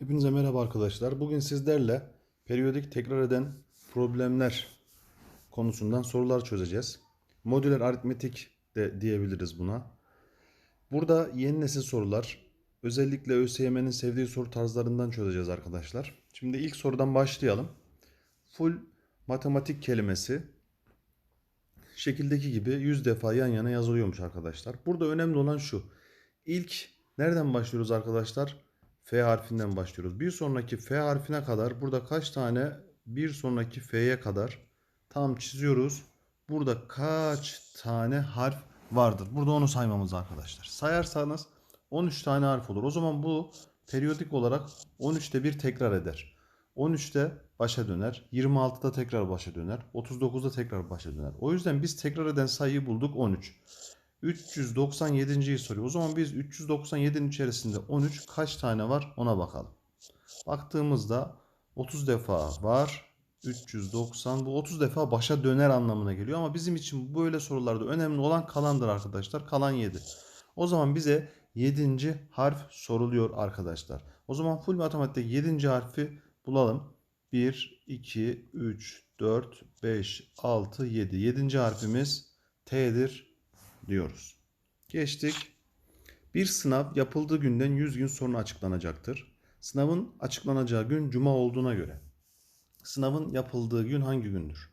Hepinize merhaba arkadaşlar. Bugün sizlerle periyodik tekrar eden problemler konusundan sorular çözeceğiz. Modüler aritmetik de diyebiliriz buna. Burada yeni nesil sorular, özellikle ÖSYM'nin sevdiği soru tarzlarından çözeceğiz arkadaşlar. Şimdi ilk sorudan başlayalım. Full matematik kelimesi şekildeki gibi 100 defa yan yana yazılıyormuş arkadaşlar. Burada önemli olan şu. İlk nereden başlıyoruz arkadaşlar? F harfinden başlıyoruz. Bir sonraki F harfine kadar burada kaç tane bir sonraki F'ye kadar tam çiziyoruz. Burada kaç tane harf vardır? Burada onu saymamız arkadaşlar. Sayarsanız 13 tane harf olur. O zaman bu periyodik olarak 13'te bir tekrar eder. 13'te başa döner. 26'da tekrar başa döner. 39'da tekrar başa döner. O yüzden biz tekrar eden sayıyı bulduk 13. 397.yi soruyor. O zaman biz 397'nin içerisinde 13 kaç tane var ona bakalım. Baktığımızda 30 defa var. 390 bu 30 defa başa döner anlamına geliyor ama bizim için böyle sorularda önemli olan kalandır arkadaşlar. Kalan 7. O zaman bize 7. harf soruluyor arkadaşlar. O zaman full matematikte 7. harfi bulalım. 1, 2, 3, 4, 5, 6, 7. 7. harfimiz T'dir diyoruz. Geçtik. Bir sınav yapıldığı günden 100 gün sonra açıklanacaktır. Sınavın açıklanacağı gün cuma olduğuna göre. Sınavın yapıldığı gün hangi gündür?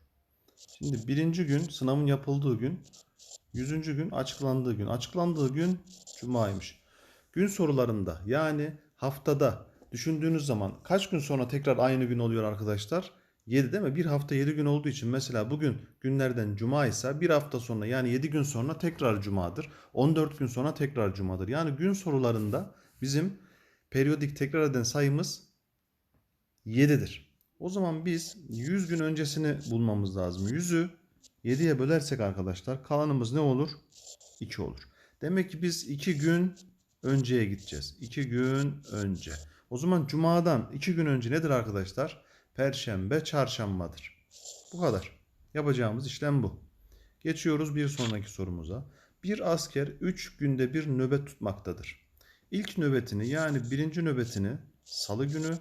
Şimdi birinci gün sınavın yapıldığı gün, yüzüncü gün açıklandığı gün. Açıklandığı gün cumaymış. Gün sorularında yani haftada düşündüğünüz zaman kaç gün sonra tekrar aynı gün oluyor arkadaşlar? 7 değil mi? Bir hafta 7 gün olduğu için mesela bugün günlerden cuma ise bir hafta sonra yani 7 gün sonra tekrar cumadır. 14 gün sonra tekrar cumadır. Yani gün sorularında bizim periyodik tekrar eden sayımız 7'dir. O zaman biz 100 gün öncesini bulmamız lazım. 100'ü 7'ye bölersek arkadaşlar kalanımız ne olur? 2 olur. Demek ki biz 2 gün önceye gideceğiz. 2 gün önce. O zaman cumadan 2 gün önce nedir arkadaşlar? Perşembe, çarşambadır. Bu kadar. Yapacağımız işlem bu. Geçiyoruz bir sonraki sorumuza. Bir asker 3 günde bir nöbet tutmaktadır. İlk nöbetini yani birinci nöbetini salı günü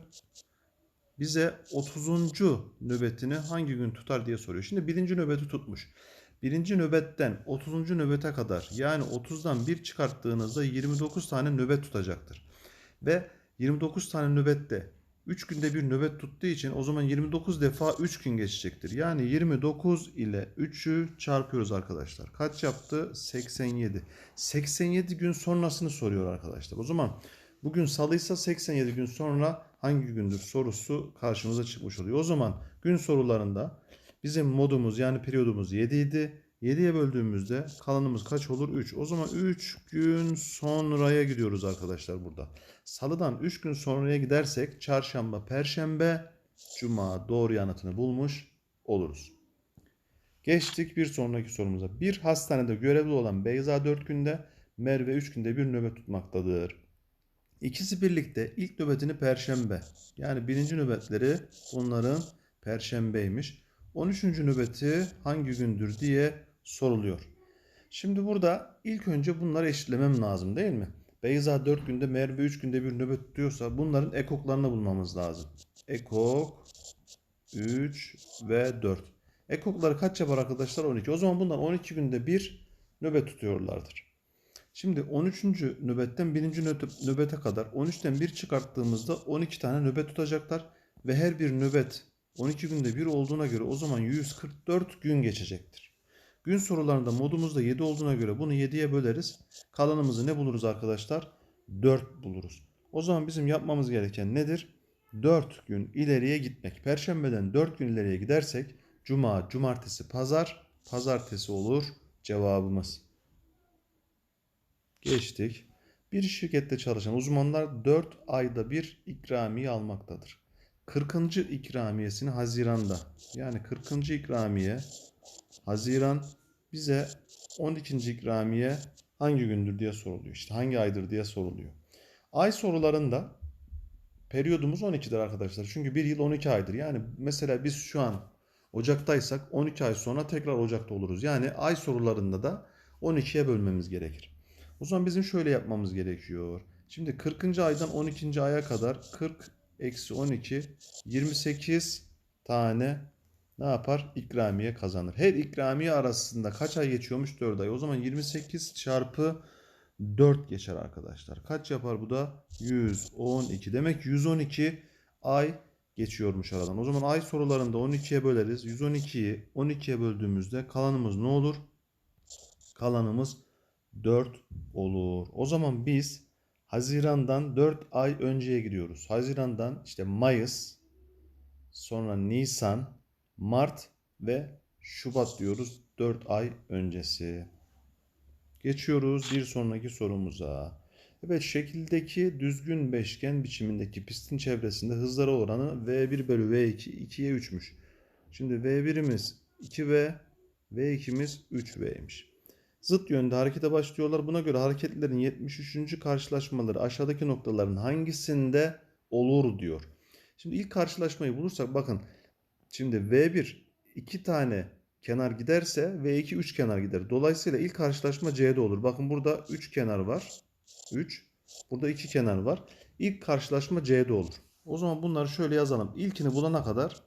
bize 30. nöbetini hangi gün tutar diye soruyor. Şimdi birinci nöbeti tutmuş. Birinci nöbetten 30. nöbete kadar yani 30'dan 1 çıkarttığınızda 29 tane nöbet tutacaktır. Ve 29 tane nöbette 3 günde bir nöbet tuttuğu için o zaman 29 defa 3 gün geçecektir. Yani 29 ile 3'ü çarpıyoruz arkadaşlar. Kaç yaptı? 87. 87 gün sonrasını soruyor arkadaşlar. O zaman bugün salıysa 87 gün sonra hangi gündür sorusu karşımıza çıkmış oluyor. O zaman gün sorularında bizim modumuz yani periyodumuz 7 idi. 7'ye böldüğümüzde kalanımız kaç olur? 3. O zaman 3 gün sonraya gidiyoruz arkadaşlar burada. Salıdan 3 gün sonraya gidersek çarşamba, perşembe, cuma doğru yanıtını bulmuş oluruz. Geçtik bir sonraki sorumuza. Bir hastanede görevli olan Beyza 4 günde, Merve 3 günde bir nöbet tutmaktadır. İkisi birlikte ilk nöbetini perşembe. Yani birinci nöbetleri bunların perşembeymiş. 13. nöbeti hangi gündür diye soruluyor. Şimdi burada ilk önce bunları eşitlemem lazım değil mi? Beyza 4 günde Merve 3 günde bir nöbet tutuyorsa bunların ekoklarını bulmamız lazım. Ekok 3 ve 4. Ekokları kaç yapar arkadaşlar? 12. O zaman bunlar 12 günde bir nöbet tutuyorlardır. Şimdi 13. nöbetten 1. nöbete kadar 13'ten 1 çıkarttığımızda 12 tane nöbet tutacaklar. Ve her bir nöbet 12 günde bir olduğuna göre o zaman 144 gün geçecektir. Gün sorularında modumuzda 7 olduğuna göre bunu 7'ye böleriz. Kalanımızı ne buluruz arkadaşlar? 4 buluruz. O zaman bizim yapmamız gereken nedir? 4 gün ileriye gitmek. Perşembeden 4 gün ileriye gidersek cuma, cumartesi, pazar, pazartesi olur cevabımız. Geçtik. Bir şirkette çalışan uzmanlar 4 ayda bir ikramiye almaktadır. 40. ikramiyesini Haziran'da yani 40. ikramiye Haziran bize 12. ikramiye hangi gündür diye soruluyor. İşte hangi aydır diye soruluyor. Ay sorularında periyodumuz 12'dir arkadaşlar. Çünkü bir yıl 12 aydır. Yani mesela biz şu an Ocak'taysak 12 ay sonra tekrar Ocak'ta oluruz. Yani ay sorularında da 12'ye bölmemiz gerekir. O zaman bizim şöyle yapmamız gerekiyor. Şimdi 40. aydan 12. aya kadar 40 eksi 12 28 tane ne yapar? İkramiye kazanır. Her ikramiye arasında kaç ay geçiyormuş? 4 ay. O zaman 28 çarpı 4 geçer arkadaşlar. Kaç yapar bu da? 112. Demek 112 ay geçiyormuş aradan. O zaman ay sorularında 12'ye böleriz. 112'yi 12'ye böldüğümüzde kalanımız ne olur? Kalanımız 4 olur. O zaman biz Haziran'dan 4 ay önceye gidiyoruz. Haziran'dan işte Mayıs, sonra Nisan, Mart ve Şubat diyoruz 4 ay öncesi. Geçiyoruz bir sonraki sorumuza. Evet şekildeki düzgün beşgen biçimindeki pistin çevresinde hızları oranı V1 bölü V2 2'ye 3'müş. Şimdi V1'imiz 2V, V2'miz 3V'ymiş. Zıt yönde harekete başlıyorlar. Buna göre hareketlerin 73. karşılaşmaları aşağıdaki noktaların hangisinde olur diyor. Şimdi ilk karşılaşmayı bulursak bakın. Şimdi V1 iki tane kenar giderse V2 3 kenar gider. Dolayısıyla ilk karşılaşma C'de olur. Bakın burada 3 kenar var. 3. Burada 2 kenar var. İlk karşılaşma C'de olur. O zaman bunları şöyle yazalım. İlkini bulana kadar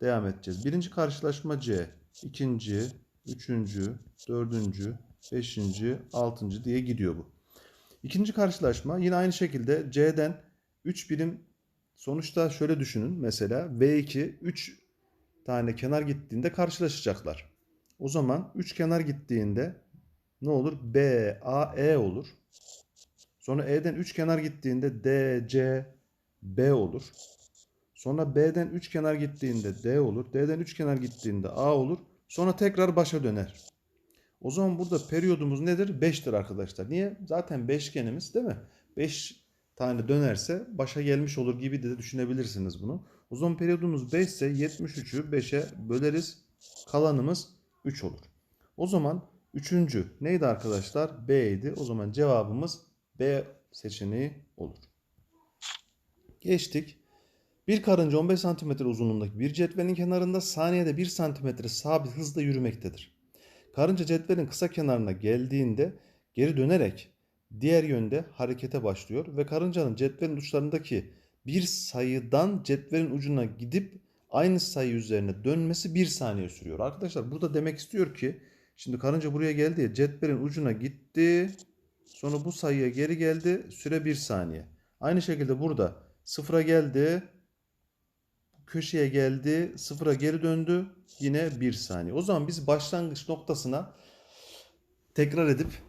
devam edeceğiz. Birinci karşılaşma C. ikinci, üçüncü, dördüncü, beşinci, altıncı diye gidiyor bu. İkinci karşılaşma yine aynı şekilde C'den 3 birim sonuçta şöyle düşünün. Mesela V2 3 tane kenar gittiğinde karşılaşacaklar. O zaman 3 kenar gittiğinde ne olur? B, A, E olur. Sonra E'den 3 kenar gittiğinde D, C, B olur. Sonra B'den 3 kenar gittiğinde D olur. D'den 3 kenar gittiğinde A olur. Sonra tekrar başa döner. O zaman burada periyodumuz nedir? 5'tir arkadaşlar. Niye? Zaten beşgenimiz değil mi? 5 tane dönerse başa gelmiş olur gibi de düşünebilirsiniz bunu. Zaman periyodumuz 5 ise 73'ü 5'e böleriz. Kalanımız 3 olur. O zaman üçüncü neydi arkadaşlar? B idi. O zaman cevabımız B seçeneği olur. Geçtik. Bir karınca 15 cm uzunluğundaki bir cetvelin kenarında saniyede 1 cm sabit hızla yürümektedir. Karınca cetvelin kısa kenarına geldiğinde geri dönerek diğer yönde harekete başlıyor ve karıncanın cetvelin uçlarındaki bir sayıdan cetvelin ucuna gidip aynı sayı üzerine dönmesi bir saniye sürüyor. Arkadaşlar burada demek istiyor ki şimdi karınca buraya geldi ya cetvelin ucuna gitti sonra bu sayıya geri geldi süre bir saniye. Aynı şekilde burada sıfıra geldi köşeye geldi sıfıra geri döndü yine bir saniye. O zaman biz başlangıç noktasına tekrar edip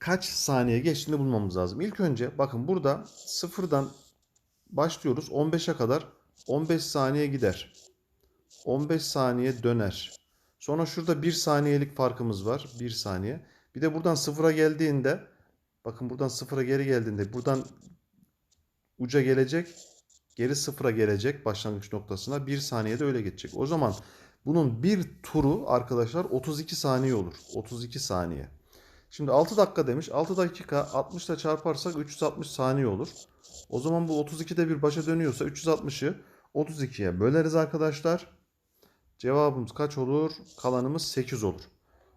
kaç saniye geçtiğini bulmamız lazım. İlk önce bakın burada sıfırdan başlıyoruz 15'e kadar 15 saniye gider. 15 saniye döner. Sonra şurada 1 saniyelik farkımız var. 1 saniye. Bir de buradan sıfıra geldiğinde bakın buradan sıfıra geri geldiğinde buradan uca gelecek. Geri sıfıra gelecek başlangıç noktasına. 1 saniyede öyle geçecek. O zaman bunun bir turu arkadaşlar 32 saniye olur. 32 saniye. Şimdi 6 dakika demiş. 6 dakika 60 ile çarparsak 360 saniye olur. O zaman bu 32'de bir başa dönüyorsa 360'ı 32'ye böleriz arkadaşlar. Cevabımız kaç olur? Kalanımız 8 olur.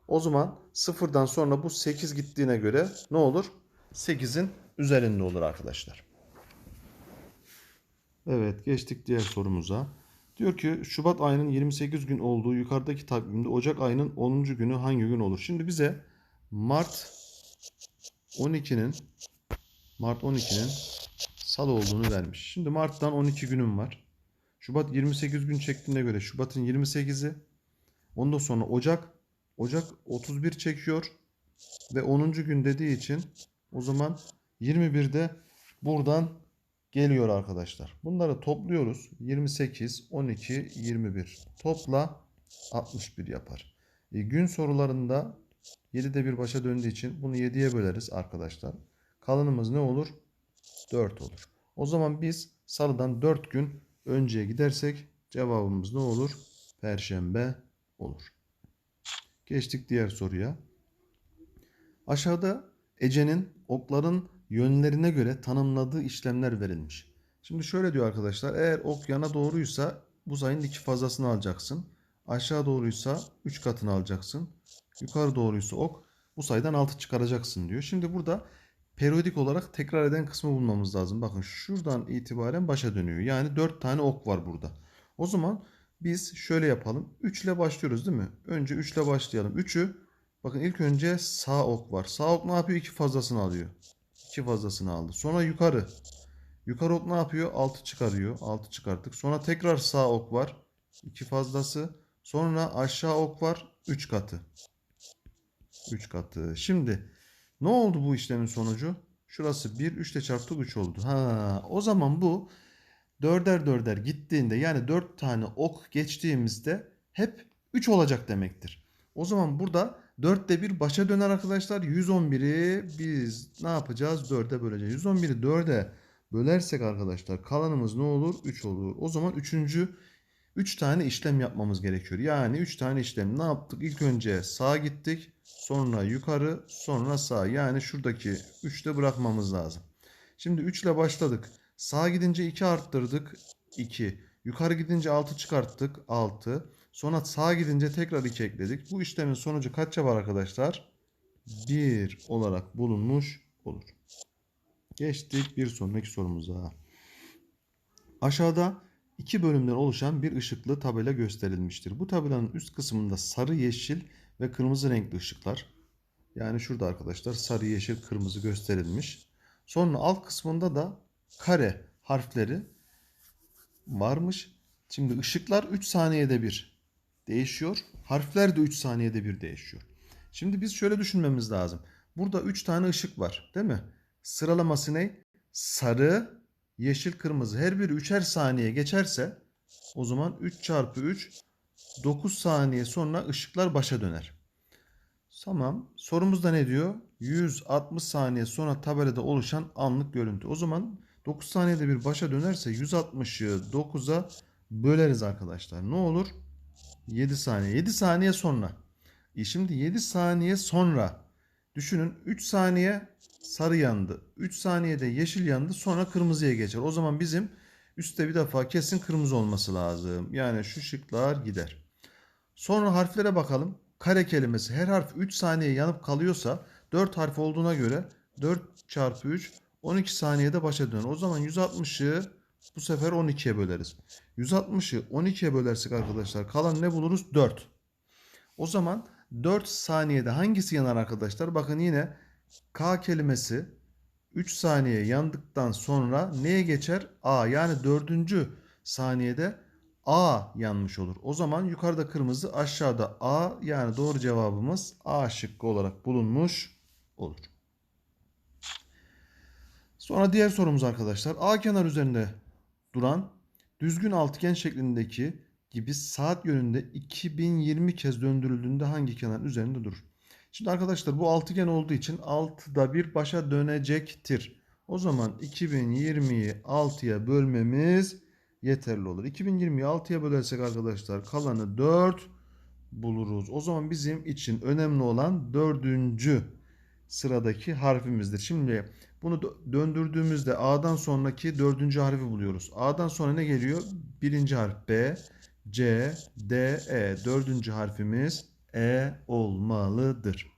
O zaman sıfırdan sonra bu 8 gittiğine göre ne olur? 8'in üzerinde olur arkadaşlar. Evet geçtik diğer sorumuza. Diyor ki Şubat ayının 28 gün olduğu yukarıdaki takvimde Ocak ayının 10. günü hangi gün olur? Şimdi bize Mart 12'nin Mart 12'nin salı olduğunu vermiş. Şimdi Mart'tan 12 günüm var. Şubat 28 gün çektiğine göre Şubat'ın 28'i. Ondan sonra Ocak. Ocak 31 çekiyor. Ve 10. gün dediği için o zaman 21'de buradan geliyor arkadaşlar. Bunları topluyoruz. 28, 12, 21. Topla 61 yapar. E, gün sorularında 7'de bir başa döndüğü için bunu 7'ye böleriz arkadaşlar. Kalanımız ne olur? 4 olur. O zaman biz salıdan 4 gün önceye gidersek cevabımız ne olur? Perşembe olur. Geçtik diğer soruya. Aşağıda Ece'nin okların yönlerine göre tanımladığı işlemler verilmiş. Şimdi şöyle diyor arkadaşlar. Eğer ok yana doğruysa bu sayının iki fazlasını alacaksın. Aşağı doğruysa 3 katını alacaksın. Yukarı doğruysa ok bu sayıdan 6 çıkaracaksın diyor. Şimdi burada periyodik olarak tekrar eden kısmı bulmamız lazım. Bakın şuradan itibaren başa dönüyor. Yani 4 tane ok var burada. O zaman biz şöyle yapalım. 3 ile başlıyoruz değil mi? Önce 3 ile başlayalım. 3'ü bakın ilk önce sağ ok var. Sağ ok ne yapıyor? 2 fazlasını alıyor. 2 fazlasını aldı. Sonra yukarı. Yukarı ok ne yapıyor? 6 çıkarıyor. 6 çıkarttık. Sonra tekrar sağ ok var. 2 fazlası. Sonra aşağı ok var. 3 katı. 3 katı. Şimdi ne oldu bu işlemin sonucu? Şurası 1, 3 ile çarptık 3 oldu. Ha, o zaman bu dörder dörder gittiğinde yani 4 tane ok geçtiğimizde hep 3 olacak demektir. O zaman burada 4'te 1 başa döner arkadaşlar. 111'i biz ne yapacağız? 4'e böleceğiz. 111'i 4'e bölersek arkadaşlar kalanımız ne olur? 3 olur. O zaman 3. 3 tane işlem yapmamız gerekiyor. Yani 3 tane işlem ne yaptık? İlk önce sağa gittik. Sonra yukarı, sonra sağ. Yani şuradaki 3'te bırakmamız lazım. Şimdi 3 ile başladık. Sağa gidince 2 arttırdık. 2. Yukarı gidince 6 çıkarttık. 6. Sonra sağa gidince tekrar 2 ekledik. Bu işlemin sonucu kaç yapar arkadaşlar? 1 olarak bulunmuş olur. Geçtik bir sonraki sorumuza. Aşağıda iki bölümden oluşan bir ışıklı tabela gösterilmiştir. Bu tabelanın üst kısmında sarı, yeşil ve kırmızı renkli ışıklar. Yani şurada arkadaşlar sarı, yeşil, kırmızı gösterilmiş. Sonra alt kısmında da kare harfleri varmış. Şimdi ışıklar 3 saniyede bir değişiyor. Harfler de 3 saniyede bir değişiyor. Şimdi biz şöyle düşünmemiz lazım. Burada 3 tane ışık var değil mi? Sıralaması ne? Sarı, yeşil, kırmızı. Her biri 3'er saniye geçerse o zaman 3 çarpı 3 9 saniye sonra ışıklar başa döner. Tamam. Sorumuzda ne diyor? 160 saniye sonra tabelada oluşan anlık görüntü. O zaman 9 saniyede bir başa dönerse 160'ı 9'a böleriz arkadaşlar. Ne olur? 7 saniye. 7 saniye sonra. E şimdi 7 saniye sonra düşünün 3 saniye sarı yandı. 3 saniyede yeşil yandı sonra kırmızıya geçer. O zaman bizim üstte bir defa kesin kırmızı olması lazım. Yani şu şıklar gider. Sonra harflere bakalım. Kare kelimesi her harf 3 saniye yanıp kalıyorsa 4 harf olduğuna göre 4 çarpı 3 12 saniyede başa döner. O zaman 160'ı bu sefer 12'ye böleriz. 160'ı 12'ye bölersek arkadaşlar kalan ne buluruz? 4. O zaman 4 saniyede hangisi yanar arkadaşlar? Bakın yine K kelimesi 3 saniye yandıktan sonra neye geçer? A yani 4. saniyede A yanmış olur. O zaman yukarıda kırmızı aşağıda A yani doğru cevabımız A şıkkı olarak bulunmuş olur. Sonra diğer sorumuz arkadaşlar. A kenar üzerinde duran düzgün altıgen şeklindeki gibi saat yönünde 2020 kez döndürüldüğünde hangi kenar üzerinde durur? Şimdi arkadaşlar bu altıgen olduğu için 6'da bir başa dönecektir. O zaman 2020'yi 6'ya bölmemiz yeterli olur. 2020'yi 6'ya bölersek arkadaşlar kalanı 4 buluruz. O zaman bizim için önemli olan dördüncü sıradaki harfimizdir. Şimdi bunu döndürdüğümüzde A'dan sonraki dördüncü harfi buluyoruz. A'dan sonra ne geliyor? Birinci harf B, C, D, E. Dördüncü harfimiz E olmalıdır.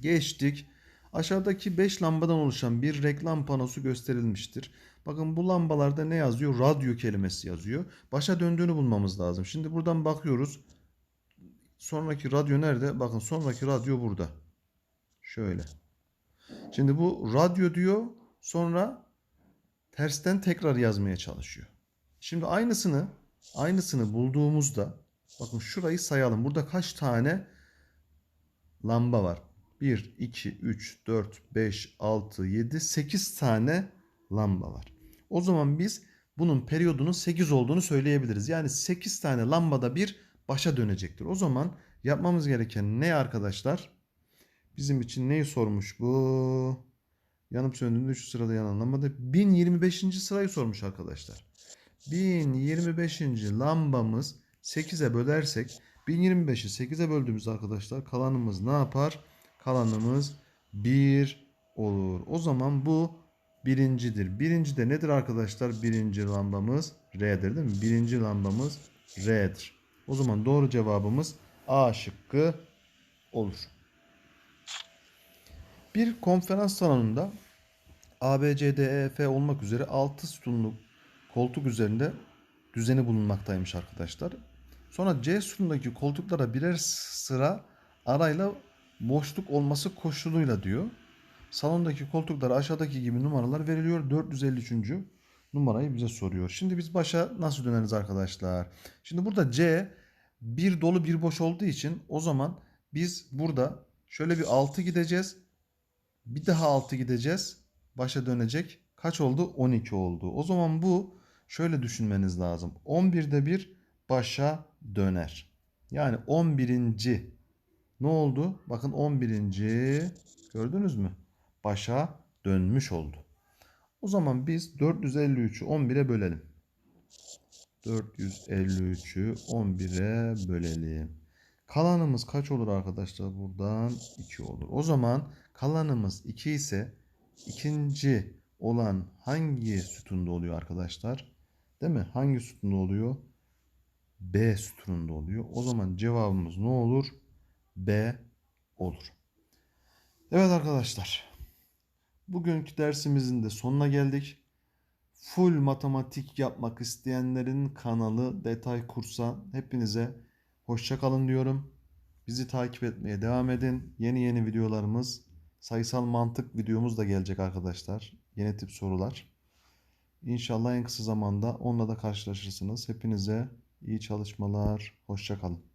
Geçtik. Aşağıdaki 5 lambadan oluşan bir reklam panosu gösterilmiştir. Bakın bu lambalarda ne yazıyor? Radyo kelimesi yazıyor. Başa döndüğünü bulmamız lazım. Şimdi buradan bakıyoruz. Sonraki radyo nerede? Bakın sonraki radyo burada. Şöyle. Şimdi bu radyo diyor. Sonra tersten tekrar yazmaya çalışıyor. Şimdi aynısını aynısını bulduğumuzda bakın şurayı sayalım. Burada kaç tane lamba var? 1, 2, 3, 4, 5, 6, 7, 8 tane lamba var. O zaman biz bunun periyodunun 8 olduğunu söyleyebiliriz. Yani 8 tane lambada bir başa dönecektir. O zaman yapmamız gereken ne arkadaşlar? Bizim için neyi sormuş bu? Yanıp söndüğünde şu sırada yanan lambada 1025. sırayı sormuş arkadaşlar. 1025. lambamız 8'e bölersek 1025'i 8'e böldüğümüz arkadaşlar kalanımız ne yapar? Kalanımız 1 olur. O zaman bu birincidir. Birinci de nedir arkadaşlar? Birinci lambamız R'dir değil mi? Birinci lambamız R'dir. O zaman doğru cevabımız A şıkkı olur. Bir konferans salonunda A, B, C, D, E, F olmak üzere 6 sütunlu koltuk üzerinde düzeni bulunmaktaymış arkadaşlar. Sonra C sütunundaki koltuklara birer sıra arayla boşluk olması koşuluyla diyor. Salondaki koltuklara aşağıdaki gibi numaralar veriliyor. 453. numarayı bize soruyor. Şimdi biz başa nasıl döneriz arkadaşlar? Şimdi burada C bir dolu bir boş olduğu için o zaman biz burada şöyle bir 6 gideceğiz. Bir daha 6 gideceğiz. Başa dönecek. Kaç oldu? 12 oldu. O zaman bu şöyle düşünmeniz lazım. 11'de bir başa döner. Yani 11. ne oldu? Bakın 11. gördünüz mü? Başa dönmüş oldu. O zaman biz 453'ü 11'e bölelim. 453'ü 11'e bölelim. Kalanımız kaç olur arkadaşlar? Buradan 2 olur. O zaman kalanımız 2 ise ikinci olan hangi sütunda oluyor arkadaşlar? Değil mi? Hangi sütunda oluyor? B sütununda oluyor. O zaman cevabımız ne olur? B olur. Evet arkadaşlar. Bugünkü dersimizin de sonuna geldik. Full matematik yapmak isteyenlerin kanalı Detay Kurs'a hepinize hoşça kalın diyorum. Bizi takip etmeye devam edin. Yeni yeni videolarımız, sayısal mantık videomuz da gelecek arkadaşlar. Yeni tip sorular. İnşallah en kısa zamanda onunla da karşılaşırsınız. Hepinize iyi çalışmalar. Hoşça kalın.